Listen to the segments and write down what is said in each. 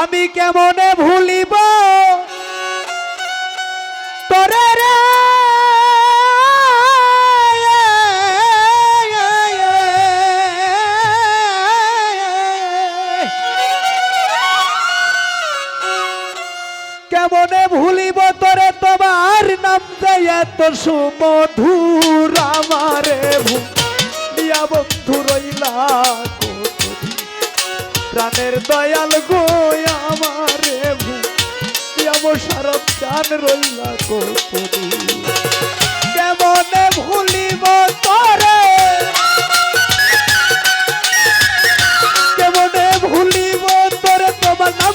আমি কেমনে ভুলিব? তোরে রে, কেমনে ভুলিব তোরে? তোমার নাম এত সুমধুর আমারে ভুলিয়া বন্ধু রইলা প্রাণের দয়াল গো আমার শরৎ চান রইলা কেমনে ভুলিব তোরে? কেমনে ভুলিব তোরে তোমার নাম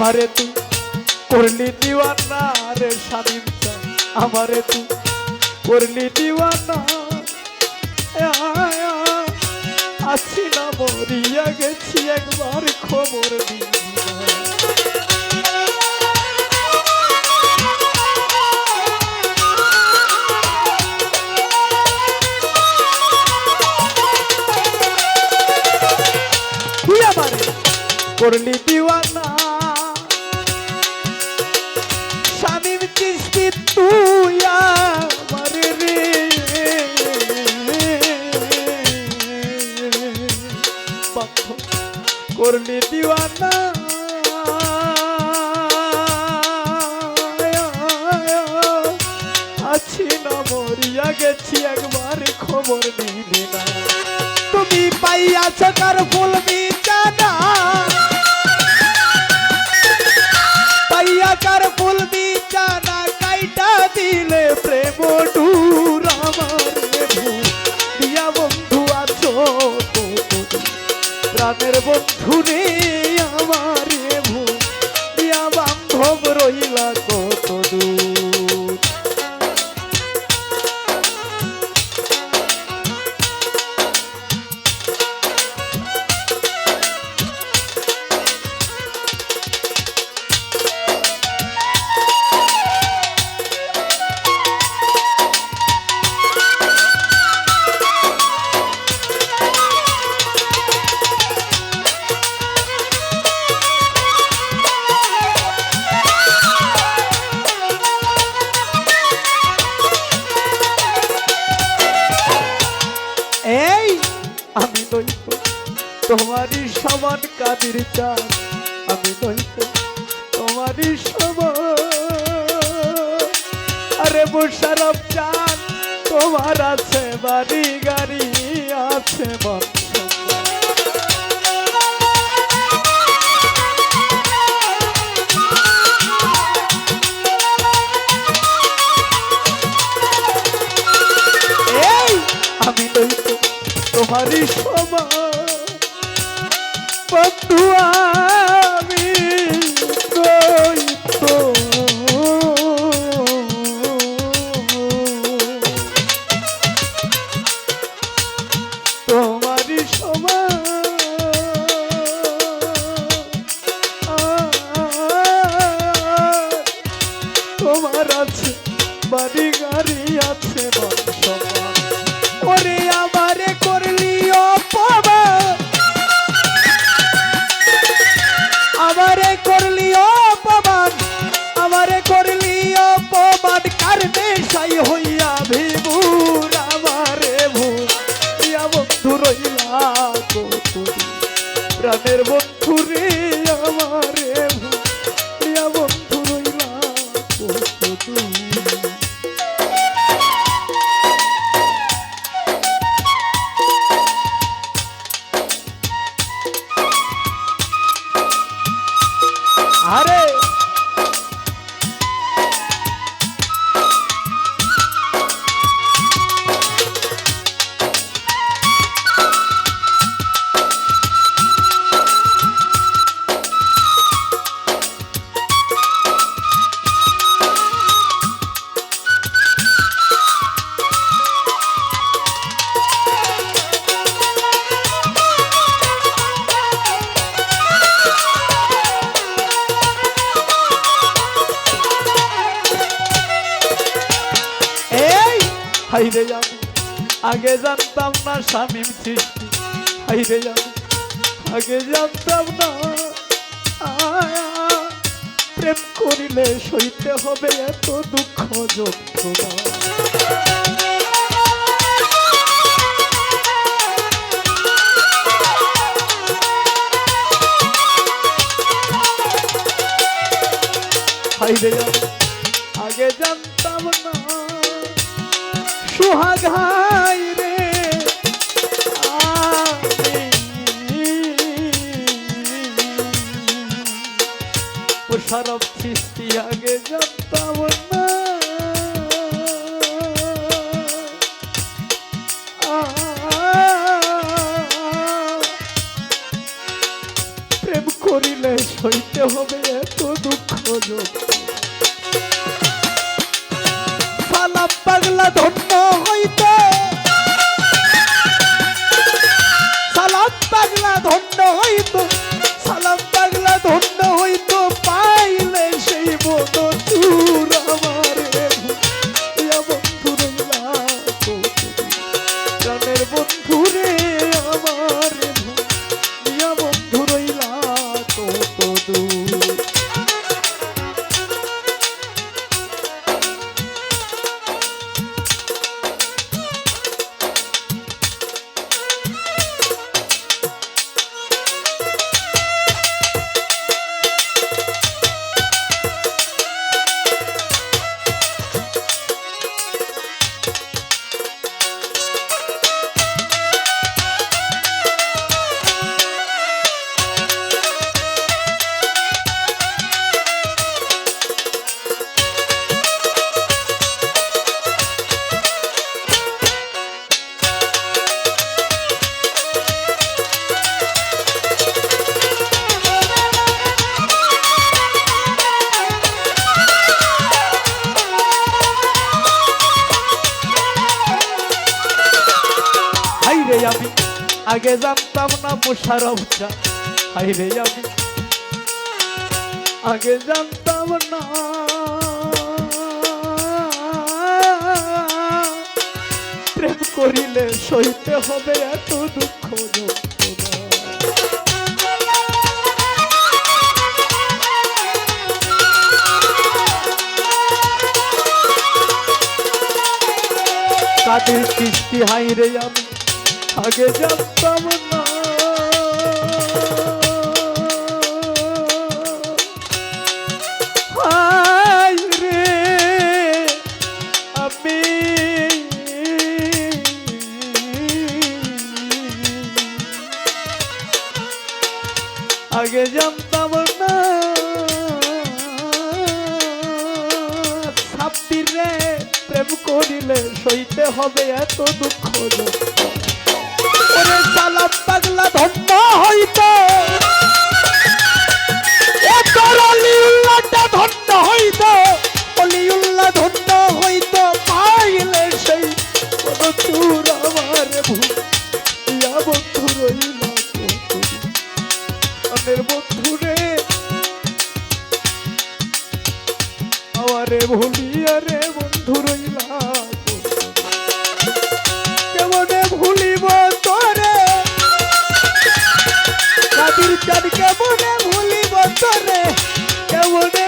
আমারে তুই করলি দিওয়ানা রে স্বামী আমারে তুই করলি দিওয়ানা। আছি না মরিয়া গেছি একবার খবর দিবি মরিয়া গেছি, একবার খবর নিবি না। তুমি পাইয়াছ কার ফুল বিছানা পাইয়া কার ফুল বিছানা কাইটা দিলে প্রেম ডুর আমার দিয়া বন্ধু আছো। প্রাণের বন্ধু রে আমার ভু দিয়া বান্ধব রইলা কত দূর এই, আমি নইব তোমারই সমান কাদের চান আমি নইব তোমারই সমান। আরে মোশারফ চান তোমার আছে বাড়ি, গাড়ি আছে মন। তোমারই হাইরে আমি, আগে জানতাম না স্বামীর সৃষ্টি। হাইরে আমি, আগে জানতাম না। প্রেম করিলে সইতে হবে এত দুঃখ যন্ত্রণা। হাইরে আমি করিলে সইতে হবে এত দুঃখ সালাম পাগলা ধন্য আমি আগে জানতাম না মোশারফ চা হাইরে আমি আগে জানতাম না প্রেম করিলে সইতে হবে এত দুঃখ। কাদের সৃষ্টি হাইরে আমি আগে জানতাম না। আগে জানতাম না। সাপ্তির প্রেম করিলে সইতে হবে এত দুঃখ ওরে সালাম পাগলা ধন্য হইতো। ধন্য হইতো। অলিউল্লাহ ধন্য হইতো পাইলে আমার বন্ধু রে। আমারে ভুলিয়া রে বন্ধু রইলা। কেমনে ভুলিব তোরে কেমনে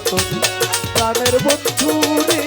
তুমি প্রাণের বন্ধু রে